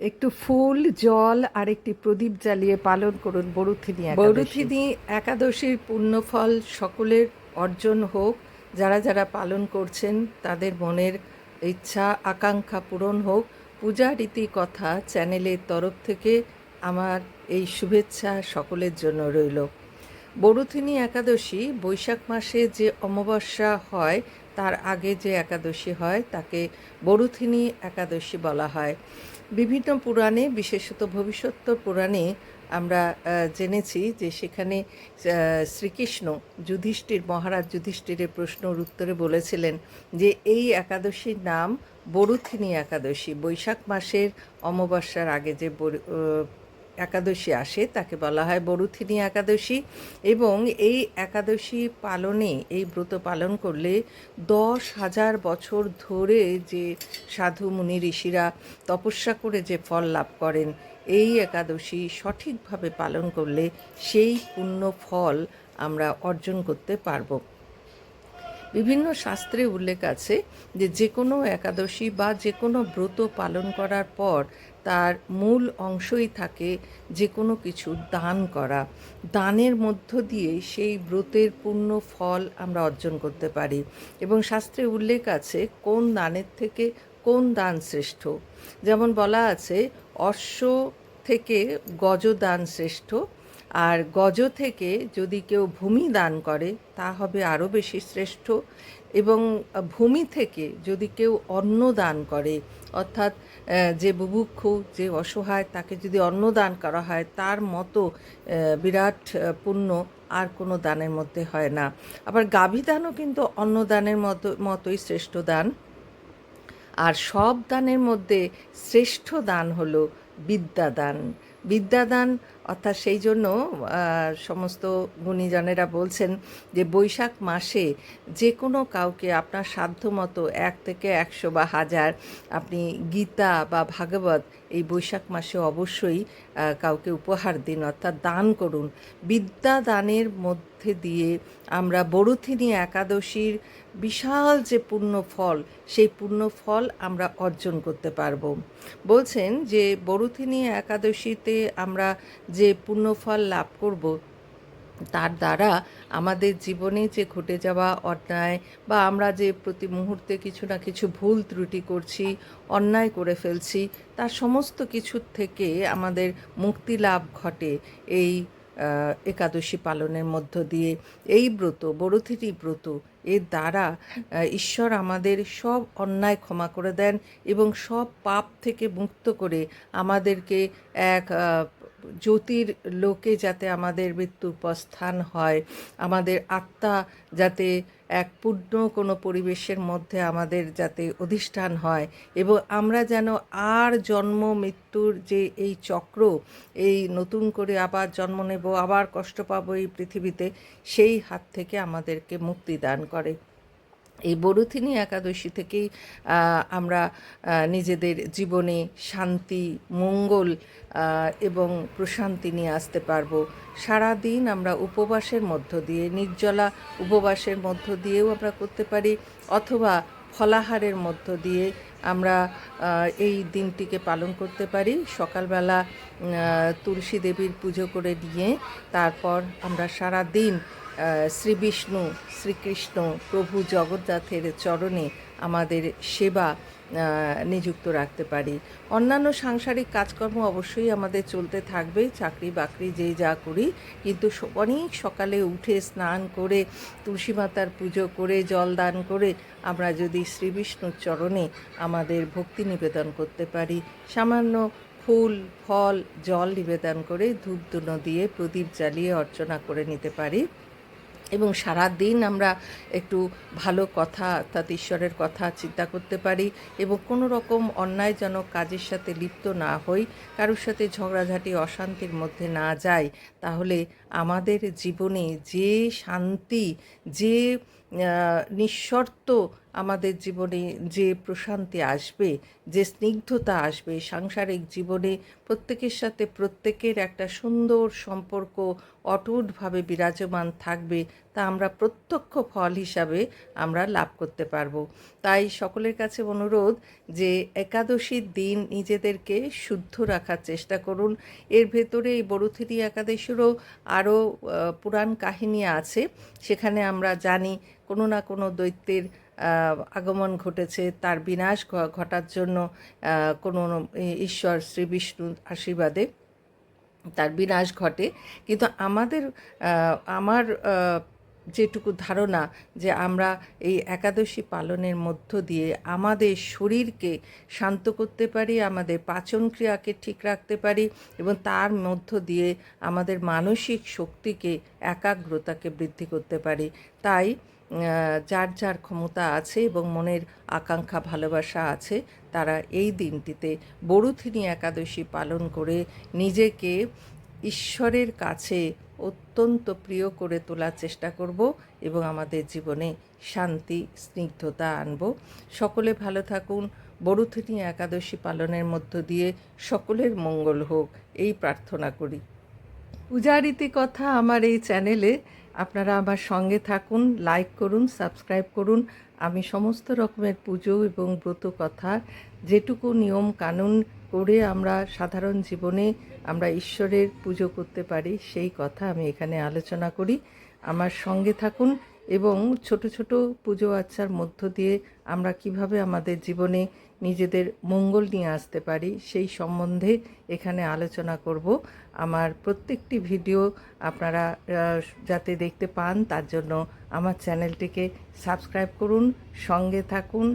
একটু ফুল, জল আর একটি প্রদীপ জ্বালিয়ে পালন করুন বরুথিনী বরুথিনী একাদশীর পুণ্যফল সকলের অর্জন হোক, যারা যারা পালন করছেন তাদের মনের ইচ্ছা, আকাঙ্ক্ষা পূরণ হোক। পূজা রীতি কথা চ্যানেলের তরফ থেকে আমার এই শুভেচ্ছা সকলের জন্য রইল। বরুথিনী একাদশী বৈশাখ মাসে যে অমাবস্যা হয় তার আগে যে একাদশী হয়, তাকে বরুথিনী একাদশী বলা হয়। বিভিন্ন পুরাণে, বিশেষত ভবিষ্যত্তর পুরাণে আমরা জেনেছি যে সেখানে শ্রীকৃষ্ণ যুধিষ্ঠির, মহারাজ যুধিষ্ঠিরের প্রশ্নর উত্তরে বলেছিলেন যে এই একাদশীর নাম বরুথিনী একাদশী। বৈশাখ মাসের অমাবস্যার আগে যে একাদশী আসে, তাকে বলা হয় বরুথিনী একাদশী। এবং এই একাদশী পালনে, এই ব্রত পালন করলে দশ হাজার বছর ধরে যে সাধু মুনি ঋষিরা তপস্যা করে যে ফল লাভ করেন, এই একাদশী সঠিকভাবে পালন করলে সেই পুণ্য ফল আমরা অর্জন করতে পারব। বিভিন্ন শাস্ত্রে উল্লেখ আছে যে যে কোনো একাদশী বা যে কোনো ব্রত পালন করার পর তার মূল অংশই থাকে যে কোনো কিছু দান করা। দানের মধ্য দিয়ে সেই ব্রতের পূর্ণ ফল আমরা অর্জন করতে পারি। এবং শাস্ত্রে উল্লেখ আছে কোন দানের থেকে কোন দান শ্রেষ্ঠ। যেমন বলা আছে, অশ্ব থেকে গজদান শ্রেষ্ঠ আর গজ থেকে যদি কেউ ভূমি দান করে, তা হবে আরও বেশি শ্রেষ্ঠ। এবং ভূমি থেকে যদি কেউ অন্ন দান করে, অর্থাৎ যে বুভুক্ষু, যে অসহায়, তাকে যদি অন্ন দান করা হয়, তার মতো বিরাট পুণ্য আর কোনো দানের মধ্যে হয় না। আবার গাভী দানও কিন্তু অন্নদানের মতো, মতোই শ্রেষ্ঠ দান। আর সব দানের মধ্যে শ্রেষ্ঠ দান হলো বিদ্যাদান বিদ্যাদান, অর্থাৎ সেই জন্য সমস্ত গুণীজনেরা বলছেন যে বৈশাখ মাসে যে কোনো কাউকে আপনার সাধ্য মতো এক থেকে একশো বা হাজার আপনি গীতা বা ভাগবত এই বৈশাখ মাসে অবশ্যই কাউকে উপহার দিন, অর্থাৎ দান করুন। বিদ্যা দানের মধ্যে দিয়ে আমরা বরুথিনী একাদশীর বিশাল যে পূর্ণ ফল সেই পূর্ণ ফল আমরা অর্জন করতে পারব। বলছেন যে বরুথিনী একাদশীতে আমরা যে পূর্ণ ফল লাভ করব, তার দ্বারা আমাদের জীবনে যে ঘটে যাওয়া অন্যায় বা আমরা যে প্রতি মুহূর্তে কিছু না কিছু ভুল ত্রুটি করছি, অন্যায় করে ফেলছি, তার সমস্ত কিছুর থেকে আমাদের মুক্তি লাভ ঘটে। এই একাদশী পালনের মধ্য দিয়ে এই ব্রত বড়থিটি ব্রত, এর দ্বারা ঈশ্বর আমাদের সব অন্যায় ক্ষমা করে দেন এবং সব পাপ থেকে মুক্ত করে আমাদেরকে এক জ্যোতির লোকে যাতে আমাদের মৃত্যুর প্রস্থান হয়, আমাদের আত্মা যাতে এক পূর্ণ কোনো পরিবেশের মধ্যে আমাদের যাতে অধিষ্ঠান হয় এবং আমরা যেন আর জন্ম, মৃত্যুর যে এই চক্র, এই নতুন করে আবার জন্ম নেব, আবার কষ্ট পাবো এই পৃথিবীতে, সেই হাত থেকে আমাদেরকে মুক্তি দান করে। এই বরুথিনী একাদশী থেকেই আমরা নিজেদের জীবনে শান্তি, মঙ্গল এবং প্রশান্তি নিয়ে আসতে পারব। সারা দিন আমরা উপবাসের মধ্য দিয়ে, নির্জলা উপবাসের মধ্য দিয়েও আমরা করতে পারি, অথবা ফলাহারের মধ্য দিয়ে আমরা এই দিনটিকে পালন করতে পারি। সকালবেলা তুলসী দেবীর পুজো করে নিয়ে, তারপর আমরা সারা দিন শ্রী বিষ্ণু শ্রীকৃষ্ণ প্রভু জগন্নাথের চরণে আমাদের সেবা নিযুক্ত রাখতে পারি। অন্যান্য সাংসারিক কাজকর্ম অবশ্যই আমাদের চলতে থাকবে, চাকরি বাকরি যেই যা করি। কিন্তু অনেক সকালে উঠে স্নান করে, তুলসী মাতার পুজো করে, জল দান করে আমরা যদি শ্রী বিষ্ণুর চরণে আমাদের ভক্তি নিবেদন করতে পারি। সামান্য ফুল, ফল, জল নিবেদন করে ধূপ দিয়ে প্রদীপ জ্বালিয়ে অর্চনা করে নিতে পারি। এবং সারা দিন আমরা একটু ভালো কথা অর্থাৎ ঈশ্বরের কথা চিন্তা করতে পারি এবং কোনো রকম অন্যায়জনক কাজের সাথে লিপ্ত না হই, কারোর সাথে ঝগড়াঝাটি, অশান্তির মধ্যে না যাই। তাহলে আমাদের জীবনে যে শান্তি, যে নিঃশর্ত আমাদের জীবনে যে প্রশান্তি আসবে, যে স্নিগ্ধতা আসবে সাংসারিক জীবনে, প্রত্যেকের সাথে প্রত্যেকের একটা সুন্দর সম্পর্ক অটুটভাবে বিরাজমান থাকবে তা আমরা প্রত্যক্ষ ফল হিসাবে আমরা লাভ করতে পারব। তাই সকলের কাছে অনুরোধ যে একাদশীর দিন নিজেদেরকে শুদ্ধ রাখার চেষ্টা করুন। এর ভেতরে এই বড়ুথিরি একাদশীরও আরও পুরাণ কাহিনী আছে। সেখানে আমরা জানি কোনো না কোনো দৈত্যের আগমন ঘটেছে, তার বিনাশ ঘটার জন্য কোনো ঈশ্বর শ্রী বিষ্ণুর আশীর্বাদে তার বিনাশ ঘটে। কিন্তু আমাদের আমার যেটুকু ধারণা যে আমরা এই একাদশী পালনের মধ্য দিয়ে আমাদের শরীরকে শান্ত করতে পারি, আমাদের পাচন ক্রিয়াকে ঠিক রাখতে পারি এবং তার মধ্য দিয়ে আমাদের মানসিক শক্তিকে, একাগ্রতাকে বৃদ্ধি করতে পারি। তাই যার যার ক্ষমতা আছে এবং মনের আকাঙ্ক্ষা, ভালোবাসা আছে, তারা এই দিনটিতে বড়ুথিনী একাদশী পালন করে নিজেকে ঈশ্বরের কাছে অত্যন্ত প্রিয় করে তোলার চেষ্টা করব এবং আমাদের জীবনে শান্তি, স্নিগ্ধতা আনব। সকলে ভালো থাকুন। বরুথিনী একাদশী পালনের মধ্য দিয়ে সকলের মঙ্গল হোক, এই প্রার্থনা করি। পূজারীতি কথা আমার এই চ্যানেলে আপনারা আমার সঙ্গে থাকুন লাইক করুন সাবস্ক্রাইব করুন। আমি সমস্ত রকমের পুজো এবং ব্রত কথা, যেটুকু নিয়ম কানুন করে আমরা সাধারণ জীবনে আমরা ঈশ্বরের পুজো করতে পারি, সেই কথা আমি এখানে আলোচনা করি। আমার সঙ্গে থাকুন এবং ছোট ছোট পুজো আচ্চার মধ্য দিয়ে আমরা কীভাবে আমাদের জীবনে নিজেদের মঙ্গল নিয়ে আসতে পারি, সেই সম্বন্ধে এখানে আলোচনা করব। আমার প্রত্যেকটি ভিডিও আপনারা যাতে দেখতে পান, তার জন্য আমার চ্যানেলটিকে সাবস্ক্রাইব করুন, সঙ্গে থাকুন।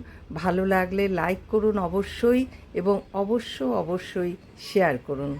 ভালো লাগলে লাইক করুন অবশ্যই এবং অবশ্য অবশ্যই শেয়ার করুন।